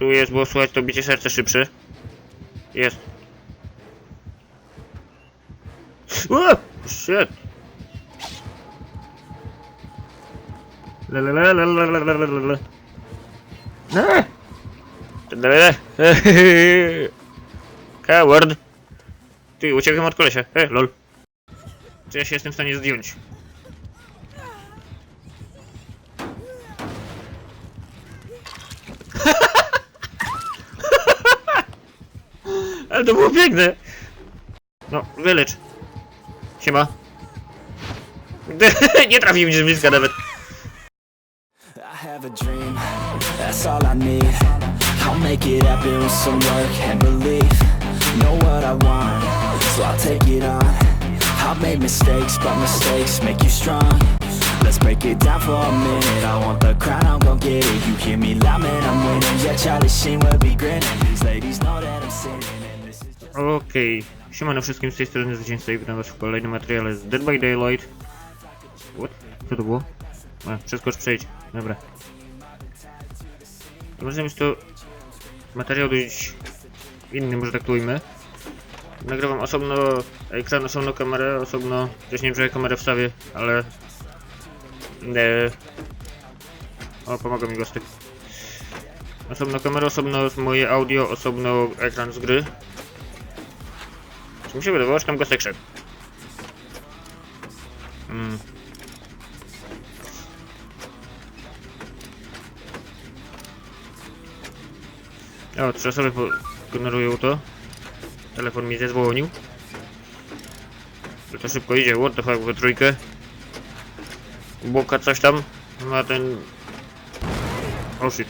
Tu jest, bo słuchać to bicie serca szybsze. Jest. O! Shit! Lalalalalalalalalala. Ah! Dalele. Coward! Ty, uciekłem od kolesia. E, lol. Czy ja się jestem w stanie zdjąć? Ale to było piękne! No, wylecz. Siema. Nie trafił mi z bliska nawet. I have a dream, that's all I need. I'll make it happen with some work and belief. Know what I want, so I'll take it on. I've made mistakes, but mistakes make you strong. Let's break it down for a minute. I want the crown, I'm gon' get it. You hear me loud, man, I'm winning. Yeah, Charlie Sheen will be grinning. These ladies know that I'm sinning, Okej, siemano wszystkim z tej strony Zwycięzca i witam was w kolejnym materiale z Dead by Daylight. What? Co to było? A, przeskocz przejdź. Dobra. Razem jest to materiał dość inny, może tak to ujmę. Nagrywam osobno ekran, osobno kamerę, osobno... Też nie wiem, czy kamerę wstawię, ale... Nie. O, pomogę mi gostek. Osobno kamerę, osobno moje audio, osobno ekran z gry. Wydawało, że tam gostek szedł? Mm. O, trzy osoby generują to. Telefon mi zadzwonił. To szybko idzie, what the fuck, we trójkę. Boka coś tam. Ma ten... Oh shit.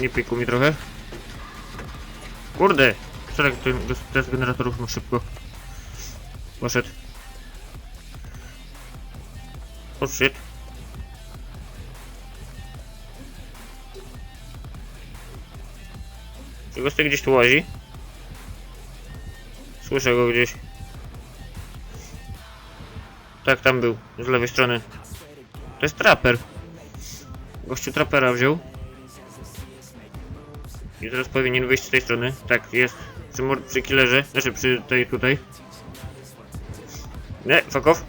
Nie piku mi trochę. Kurde! Szereg test generatorów mu szybko. Poszedł. Oh shit. Czy gostek gdzieś tu łazi? Słyszę go gdzieś. Tak, tam był, z lewej strony. To jest traper. Gościu trapera wziął. I teraz powinien wyjść z tej strony. Tak, jest. Przy, przy killerze. Znaczy przy tej tutaj. Nie, fuck off.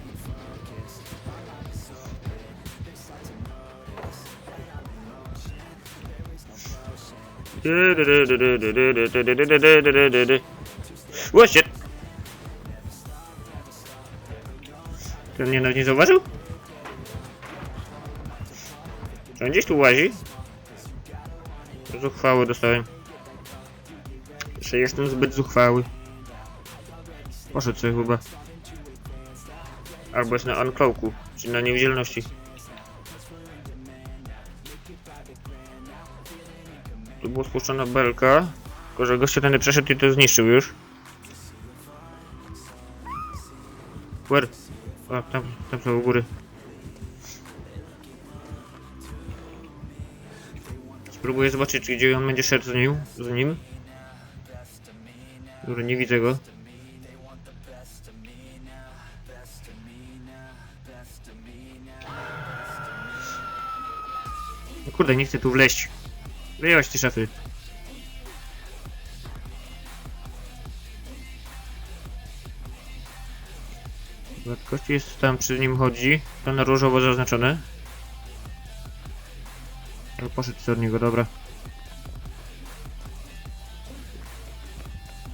O shit! Ten mnie nawet nie zauważył? Czy on gdzieś tu łazi? Zuchwały dostałem. Jeszcze jestem zbyt zuchwały. Poszedł sobie chyba. Albo jest na uncloaku, czyli na niewidzialności. Tu była spuszczona belka. Tylko, że gościa ten przeszedł i to zniszczył już. Where? O, tam, tam są u góry. Spróbuję zobaczyć, czy gdzie on będzie szedł z nim. Z nim. Dobra, nie widzę go. No kurde, nie chcę tu wleźć. Wyjąłeś te szafy. Rzadkości jest tam przy nim chodzi. To na różowo zaznaczone. Ale poszedł sobie od niego, dobra.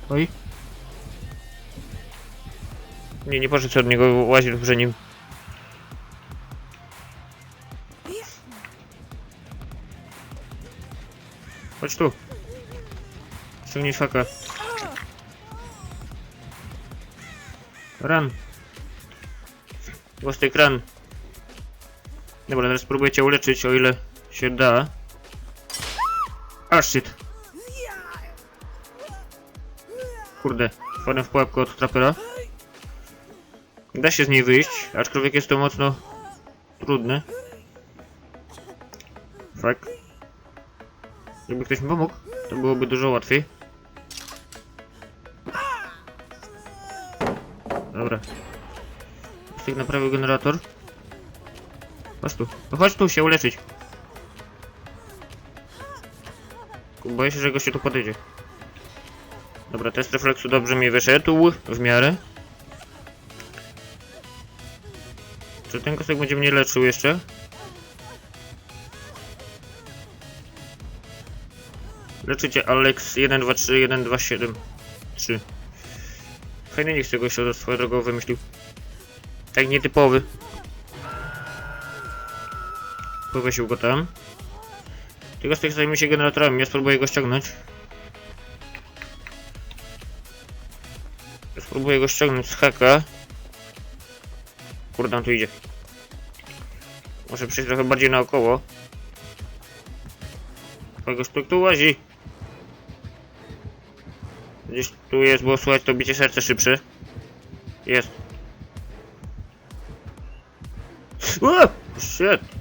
Oj. Nie, nie poszedł sobie od niego, łaził przy nim. Chodź tu. Ściągnij faka. Ran. Gostek ran. Dobra, teraz spróbuję cię uleczyć, o ile się da. A shit. Kurde, wpadłem w pułapkę od trapera. Da się z niej wyjść, aczkolwiek jest to mocno trudne. Fuck. Gdyby ktoś mi pomógł, to byłoby dużo łatwiej. Dobra. Ktoś naprawił generator. Chodź tu. No chodź tu się uleczyć. Boję się, że gościu tu podejdzie. Dobra, test refleksu dobrze mi wyszedł, w miarę. Czy ten kostek będzie mnie leczył jeszcze? Leczycie Alex 123 127 3. Fajny niech z tego się swoją drogą wymyślił. Tak nietypowy. Powiesił go tam. Tylko z tych zajmie się generatorami, ja spróbuję go ściągnąć. Ja spróbuję go ściągnąć z haka. Kurde, on tu idzie. Muszę przejść trochę bardziej naokoło. Kogoś tu, tu łazi. Gdzieś tu jest, bo słychać to bicie serca szybsze. Jest. O! Shit!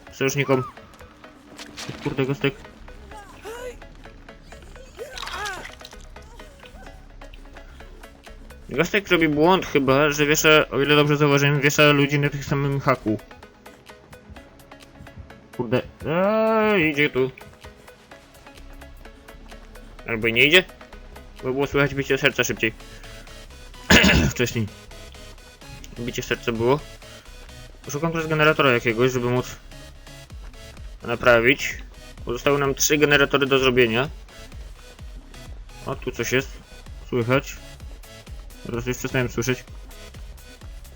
sojusznikom. Kurde, gostek. Gostek robi błąd chyba, że wiesza, o ile dobrze zauważyłem, wiesza ludzi na tych samym haku. Kurde. Eee, idzie tu. Albo nie idzie? Bo było słychać bicie serca szybciej. Wcześniej. Bicie serca było. Poszukam teraz generatora jakiegoś, żeby móc naprawić. Pozostały nam trzy generatory do zrobienia. O, tu coś jest. Słychać. Teraz już przestałem słyszeć.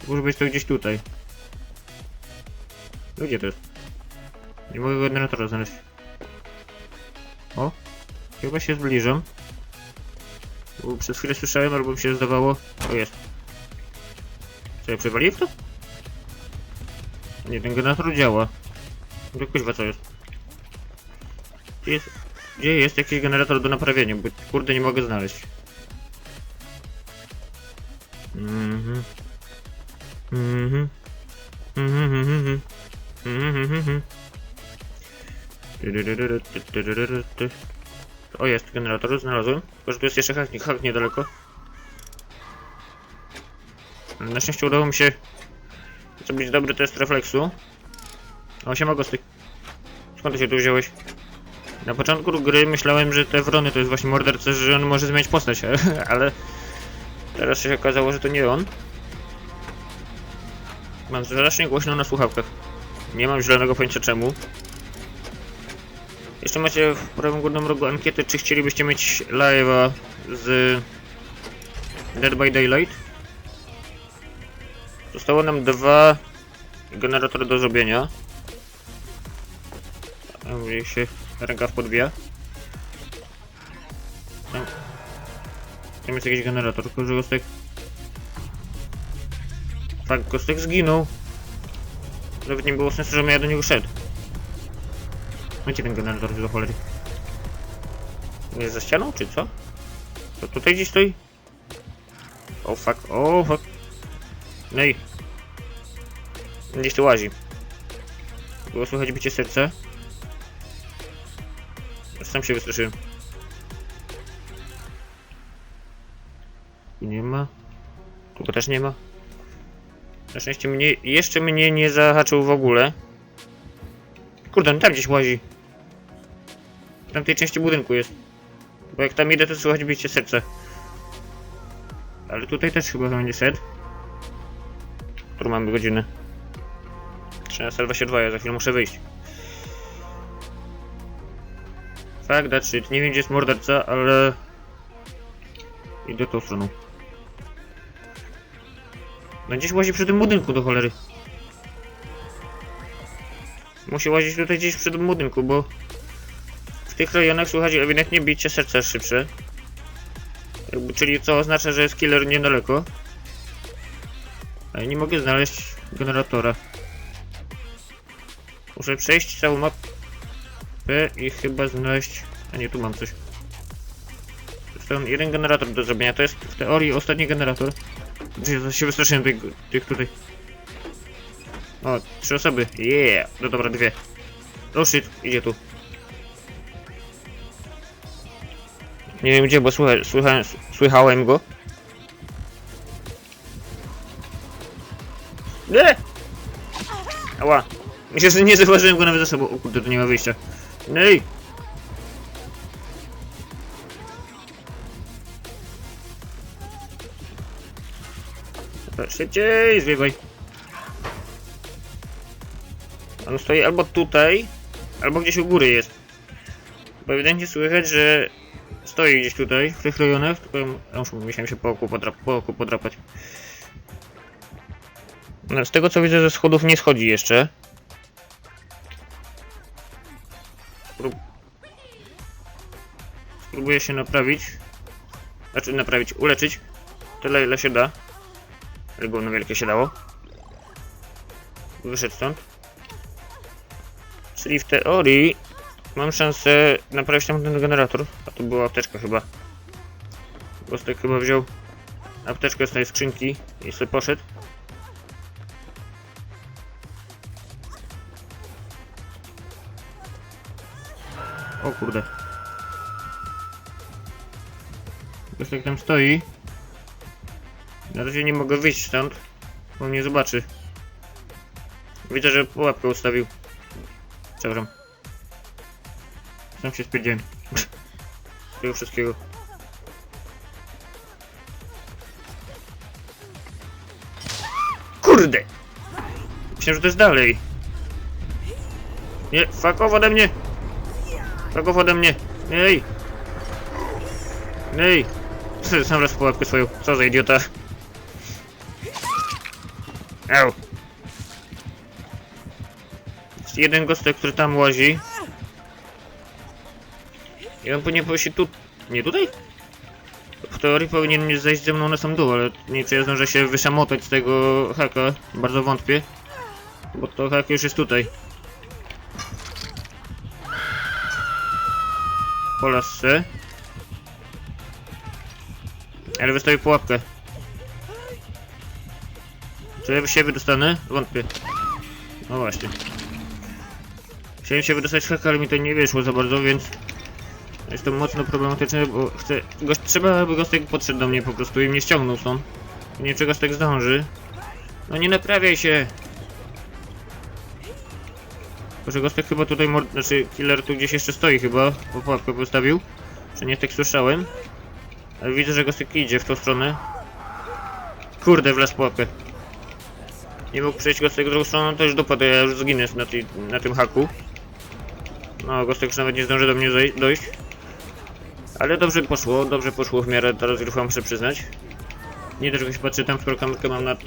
Może być to gdzieś tutaj. No gdzie to jest? Nie mogę generatora znaleźć. O! Chyba się zbliżam. Bo przez chwilę słyszałem, albo mi się zdawało... O, jest. Co, ja przewaliłem to? Nie, ten generator działa. No kuźwa, co jest? Gdzie jest, gdzie jest jakiś generator do naprawienia? Bo kurde nie mogę znaleźć. Mhm. Mhm. Mhm, mhm, mhm. Mhm, mhm, mhm. O, jest generator, znalazłem. Tylko, że tu jest jeszcze hak niedaleko. Ale Na szczęście udało mi się zrobić dobry test refleksu. O, siema gosty. Skąd ty się tu wziąłeś? Na początku gry myślałem, że te wrony to jest właśnie morderca, że on może zmieniać postać, ale teraz się okazało, że to nie on. Mam strasznie głośno na słuchawkach. Nie mam zielonego pojęcia czemu. Jeszcze macie w prawym górnym rogu ankietę, czy chcielibyście mieć live'a z Dead by Daylight. Zostało nam dwa generatory do zrobienia. Tam gdzieś się rękaw podbija. Tam, tam jest jakiś generator, tylko że Gostek... Tak, Gostek zginął. Nawet nie było sensu, żebym ja do niego szedł. Macie ten generator do cholery. Jest za ścianą, czy co? To tutaj gdzieś stoi? O fuck, o fuck. No i... Gdzieś tu łazi. Było słychać bicie serca. Sam się wystraszyłem. Tu nie ma. Tu też nie ma. Na szczęście mnie, jeszcze mnie nie zahaczył w ogóle. Kurde, on tam gdzieś łazi. W tamtej części budynku jest. Bo jak tam idę, to słychać bicie serca. Ale tutaj też chyba będzie set. Którą mamy godzinę? 13.22, ja za chwilę muszę wyjść. Fuck that shit. Nie wiem gdzie jest morderca, ale... Idę tą stroną. No gdzieś łazi przy tym budynku do cholery. Musi łazić tutaj gdzieś przy tym budynku, bo... W tych rejonach słychać ewidentnie bicie serca szybsze. Jakby, czyli co oznacza, że jest killer niedaleko. Ale nie mogę znaleźć generatora. Muszę przejść całą mapę. I chyba znaleźć... A nie, tu mam coś. Został jeden generator do zrobienia. To jest w teorii ostatni generator. Jezu, się wystraszyłem tych, tych tutaj. O, trzy osoby. Yeah! No dobra, dwie. Oh shit, idzie tu. Nie wiem gdzie, bo słucha, słuchałem, słychałem go. Nie! Ała! Myślę, że nie zauważyłem go nawet za sobą. O kurde, to nie ma wyjścia. Ej! Szybciej, zbiegaj. On stoi albo tutaj, albo gdzieś u góry jest. Bo ewidentnie słychać, że stoi gdzieś tutaj, w tylko ja muszę, musiałem się po oku, po oku podrapać. No, z tego co widzę, ze schodów nie schodzi jeszcze. Spróbuję się naprawić. Znaczy naprawić, uleczyć. Tyle ile się da. Ale gówno wielkie się dało. Wyszedł stąd. Czyli w teorii mam szansę naprawić tamten generator. A tu była apteczka chyba. Gostek chyba wziął apteczkę z tej skrzynki i sobie poszedł. O kurde. Gostek tam stoi. Na razie nie mogę wyjść stąd, bo mnie zobaczy. Widzę, że pułapkę ustawił. Przepraszam. Sam się spiedziłem. Tego wszystkiego. Kurde! Myślałem, że to jest dalej. Nie, fuck off ode mnie! Fuck off ode mnie! Ej! Ej! Sam raz pułapkę swoją. Co za idiota. Jest jeden gostek, który tam łazi. I on powinien się tu... Nie tutaj? W teorii powinien zejść ze mną na sam dół, ale nie czy ja się wyszamotać z tego haka. Bardzo wątpię. Bo to hak już jest tutaj. Po lasce. Ale wystawię pułapkę. Czy się wydostanę? Wątpię. No właśnie. Chciałem się wydostać haka, ale mi to nie wyszło za bardzo, więc... Jest to mocno problematyczne, bo chcę... Gość, trzeba, aby Gostek podszedł do mnie po prostu i mnie ściągnął stąd. Nie wiem, czy Gostek zdąży. No nie naprawiaj się! Proszę, Gostek chyba tutaj... mord- Znaczy, killer tu gdzieś jeszcze stoi chyba, bo pułapkę postawił. Czy nie tak słyszałem? Widzę, że Gostek idzie w tą stronę. Kurde, w las pułapkę. Nie mógł przejść Gostek drugą stroną, to już dopadł, ja już zginę na, tej, na tym haku. No, Gostek już nawet nie zdąży do mnie dojść. Ale dobrze poszło, dobrze poszło w miarę, teraz już wam muszę przyznać. Nie też jakoś patrzę tam, skoro kamerkę mam nad...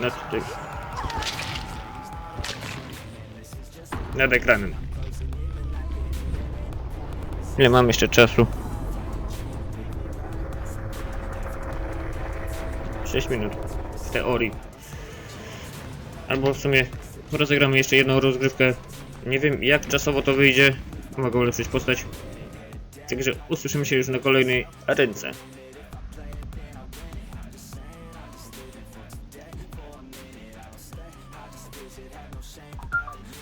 nad tym... nad ekranem. Ile mam jeszcze czasu? 6 minut. W teorii. Albo w sumie rozegramy jeszcze jedną rozgrywkę. Nie wiem jak czasowo to wyjdzie. Mogę ulepszyć postać. Także usłyszymy się już na kolejnej arence.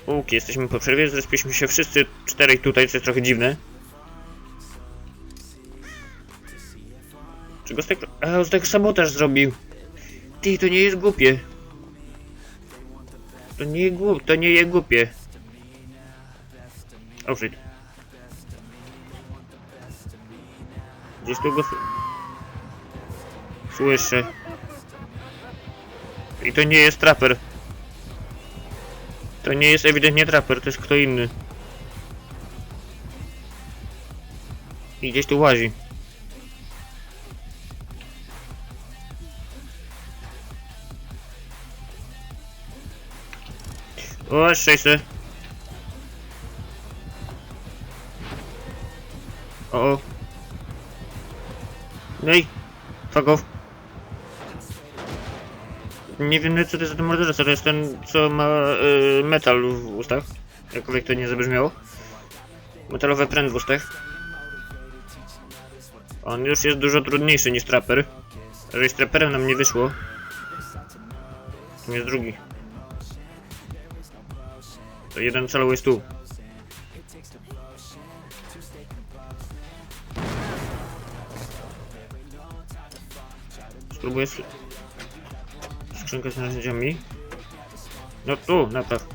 Łuk, jesteśmy po przerwie, zrespiliśmy się wszyscy czterej tutaj, co jest trochę dziwne. Czy Gostek... A, Gostek sabotaż zrobił. Ty, to nie jest głupie. To nie głup, to nie jest głupie. Oh shit. Gdzieś tu go... Słyszę. I to nie jest traper. To nie jest ewidentnie traper, to jest kto inny. I gdzieś tu łazi. O, szczęście. O, o. Ej, fuck off. Nie wiem co to jest za ten morderca, to jest ten co ma y, metal w ustach. jakkolwiek to nie zabrzmiało. Metalowe pręt w ustach. On już jest dużo trudniejszy niż traper. Jeżeli z traperem nam nie wyszło, to jest drugi. To jeden celowy jest tu. Spróbuję skrzynkę z narzędziami. No tu, napraw.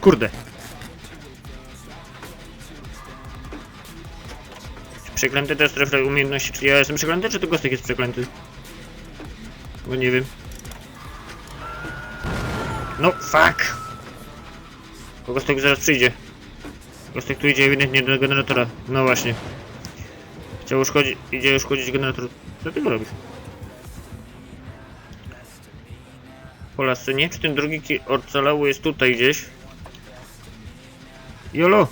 Kurde. Przeklęty to jest umiejętności. Czy ja jestem przeklęty, czy to Gostek jest przeklęty? Bo nie wiem. No, fuck! Gostek zaraz przyjdzie. Gostek tu idzie ewidentnie do generatora. No właśnie. Chciał uszkodzić, idzie uszkodzić generator. Co ty robisz? Po lasce, nie? Czy ten drugi ocalały jest tutaj gdzieś? Jolo!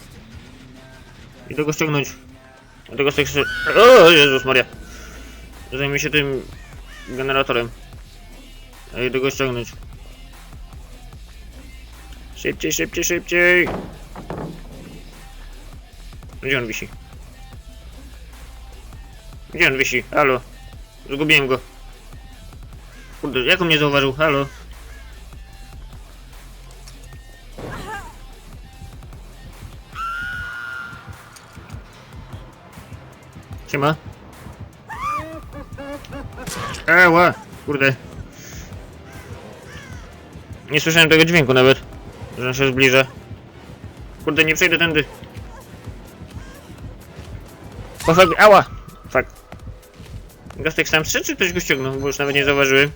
Idę go ściągnąć. Dlatego chcę- O Jezus Maria! Zajmę się tym generatorem. A idę go ściągnąć. Szybciej, szybciej, szybciej! Gdzie on wisi? Gdzie on wisi? Halo? Zgubiłem go. Kurde, jak on mnie zauważył? Halo? Siema. Eła, kurde. Nie słyszałem tego dźwięku nawet, że się zbliża. Kurde, nie przejdę tędy. O ała! Fuck. Gostek sam trzy, czy ktoś go ściągnął? Bo już nawet nie zauważyłem.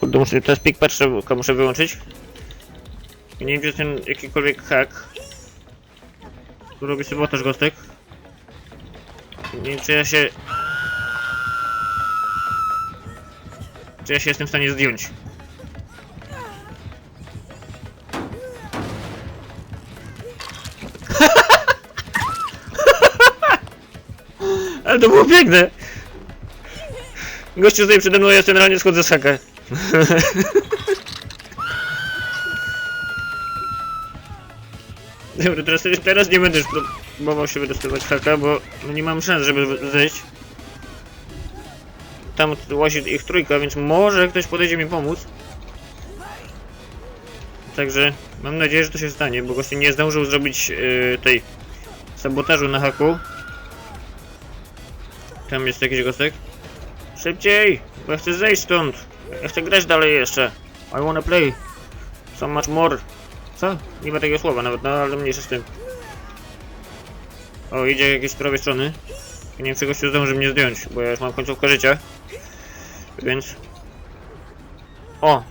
Kurde, muszę teraz pik patrzę, muszę wyłączyć. Nie wiem, czy ten jakikolwiek hack. Tu robi sabotaż Gostek. Nie wiem, czy ja się... Czy ja się jestem w stanie zdjąć. To było piękne! Gościu tutaj przede mną, ja generalnie schodzę z haka. Dobra, teraz, teraz nie będę już próbował się wydostawać z haka, bo no nie mam szans, żeby zejść. Tam łazi ich trójka, więc może ktoś podejdzie mi pomóc. Także mam nadzieję, że to się stanie, bo gościu nie zdążył zrobić yy, tej sabotażu na haku. Tam jest jakiś gostek. Szybciej! Bo ja chcę zejść stąd. Ja chcę grać dalej jeszcze. I wanna play. So much more. Co? Nie ma takiego słowa nawet, no ale mniejsza z tym. O, idzie jakieś z prawej strony. Nie wiem, czy gościu zdąży mnie zdjąć, bo ja już mam końcówkę życia. Więc... O!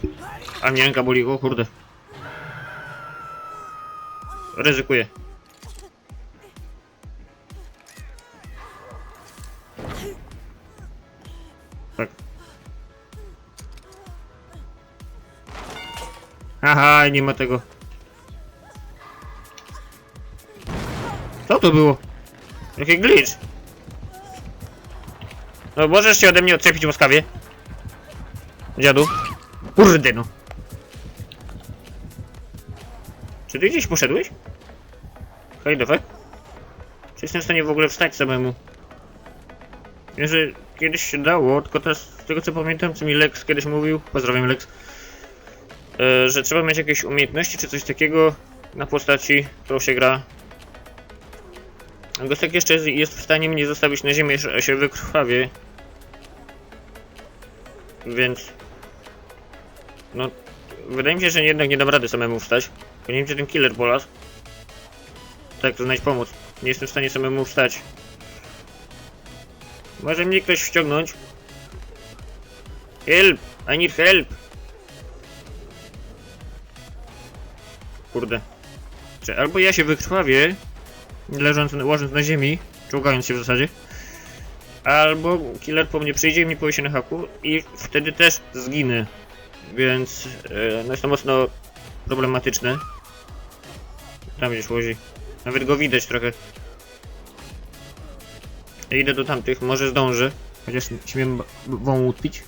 A mnie boli, o kurde. Ryzykuję. Nie ma tego. Co to było? Jaki glitch? No możesz się ode mnie odczepić łaskawie? Dziadu? Kurde no. Czy ty gdzieś poszedłeś? Hej, fuck? Czy jestem w stanie w ogóle wstać samemu? Wiem, że kiedyś się dało, tylko teraz z tego co pamiętam, co mi Lex kiedyś mówił, pozdrawiam Lex, że trzeba mieć jakieś umiejętności czy coś takiego na postaci, którą się gra. A Gostek jeszcze jest, jest w stanie mnie zostawić na ziemię, że się wykrwawie. Więc... No, wydaje mi się, że jednak nie dam rady samemu wstać. Nie wiem, ten killer polas. Tak, to znajdź pomoc. Nie jestem w stanie samemu wstać. Może mnie ktoś wciągnąć? Help! I need help! Kurde. Czy albo ja się wykrwawię, leżąc, łażąc na ziemi, czołgając się w zasadzie, albo killer po mnie przyjdzie i mi powie się na haku i wtedy też zginę. Więc e, no jest to mocno problematyczne. Tam gdzieś łozi. Nawet go widać trochę. Ja idę do tamtych, może zdążę. Chociaż śmiem b- wąt pić.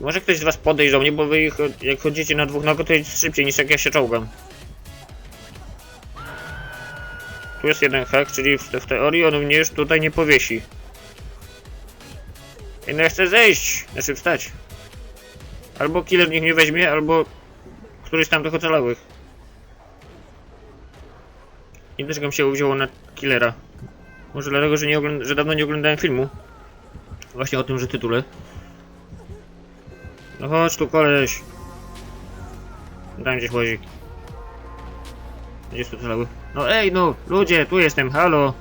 Może ktoś z was podejrzał mnie, bo wy ich, jak chodzicie na dwóch nogach, to jest szybciej niż jak ja się czołgam. Tu jest jeden hak, czyli w, w teorii on mnie już tutaj nie powiesi. I no ja chcę zejść, znaczy wstać. Albo killer niech mnie weźmie, albo któryś tam tych ocalałych. I dlaczego się wzięło na killera? Może dlatego, że, nie że dawno nie oglądałem filmu. Właśnie o tymże tytule. No chodź tu koleś. Tam gdzieś łazi. Gdzie jest tu cały? No ej no, ludzie, tu jestem, halo.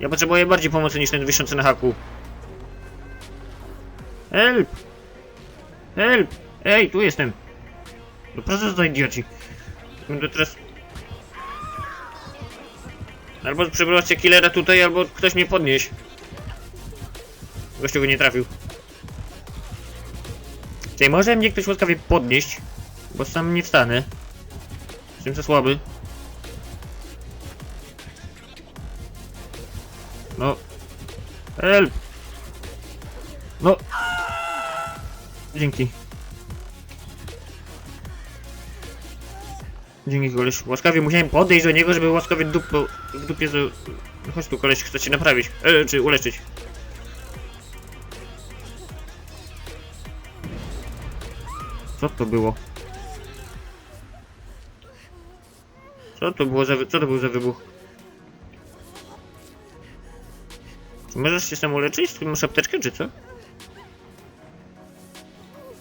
Ja potrzebuję bardziej pomocy niż ten wiszący na haku. Help! Help! Ej, tu jestem. No proszę za idioci. Będę teraz... Albo przeprowadźcie killera tutaj, albo ktoś mnie podnieś. Gościu go nie trafił. Czy może mnie ktoś łaskawie podnieść? Bo sam nie wstanę. Jestem za słaby. No. Help! No. Dzięki. Dzięki koleś. Łaskawie musiałem podejść do niego, żeby łaskawie dup, w dupie Chodź tu koleś, chcę cię naprawić. E, czy uleczyć. Co to było? Co to było wy... co to był za wybuch? Możesz się sam uleczyć? Ty masz apteczkę, czy co?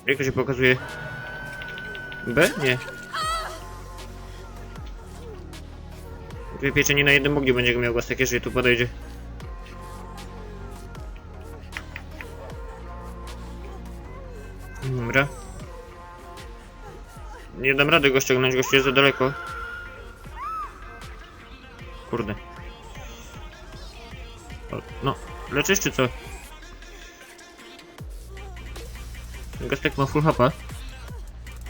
Jak to się pokazuje? B? Nie. Dwie pieczenie na jednym ogniu będzie miał głos, jeżeli tu podejdzie. Nie dam rady go ściągnąć, gościu jest za daleko. Kurde. O, no, leczysz czy co? Gastek ma full hapa.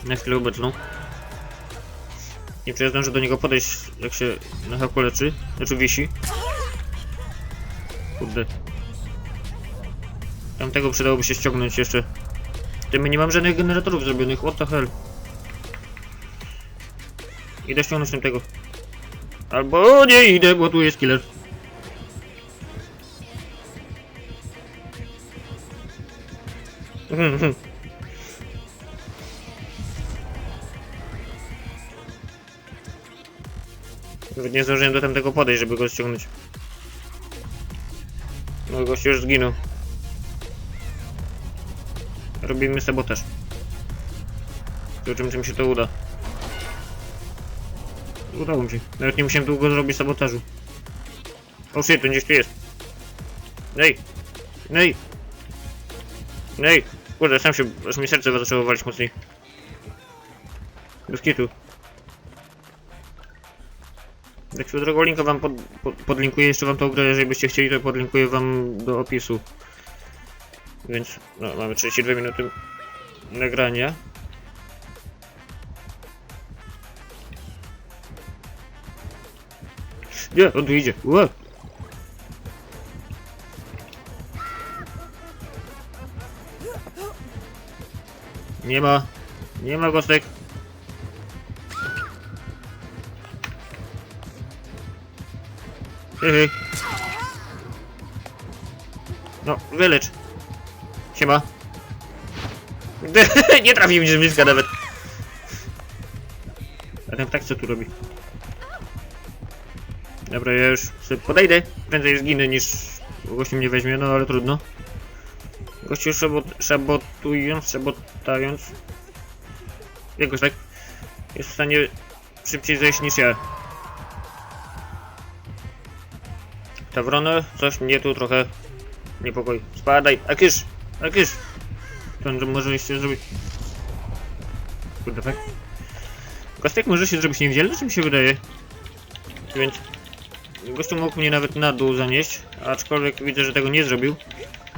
Na chwilę obecną. Nie czy ja zdążę do niego podejść, jak się na haku leczy. Znaczy wisi. Kurde. Tamtego przydałoby się ściągnąć jeszcze. Tym nie mam żadnych generatorów zrobionych, what the hell. Idę ściągnąć tamtego. Albo nie idę, bo tu jest killer. Nawet nie zdążyłem do tamtego podejść, żeby go ściągnąć. No gość już zginął. Robimy sabotaż. Zobaczymy, czy mi się to uda. Udało mi się. Nawet nie musiałem długo zrobić sabotażu. O shit, to gdzieś tu jest. Ej! Ej! Ej! Kurde, sam się, aż mi serce zaczęło walić mocniej. Bez kitu. Tak swoją drogą linka wam pod, pod, podlinkuję jeszcze wam tą grę, jeżeli byście chcieli, to podlinkuję wam do opisu. Więc, no, mamy 32 minuty nagrania. Nie, on tu idzie. Ua. Nie ma. Nie ma gostek. Hej, hej. No, wylecz. Siema. Nie trafił mnie z bliska nawet. A ten ptak co tu robi? Dobra, ja już podejdę. Prędzej zginę niż gościu mnie weźmie, no ale trudno. Gościu szabot, szabotując, szabotając. Jakoś tak. Jest w stanie szybciej zejść niż ja. Tawrona, coś mnie tu trochę niepokoi. Spadaj, Akysz! Akysz! To może się zrobić... Kurde, tak? Kostek może się zrobić niewidzialny, czy mi się wydaje? Więc... Gościu mógł mnie nawet na dół zanieść, aczkolwiek widzę, że tego nie zrobił.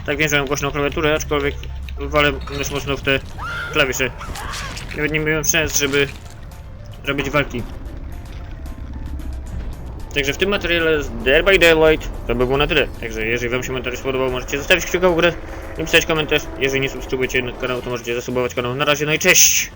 Tak wiem, że mam głośną klawiaturę, aczkolwiek walę dość mocno w te klawisze. Nawet nie miałem szans, żeby robić walki. Także w tym materiale z Dead by Daylight to by było na tyle. Także jeżeli wam się materiał spodobał, możecie zostawić kciuka w górę, napisać komentarz. Jeżeli nie subskrybujecie kanału, to możecie zasubować kanał. Na razie, no i cześć!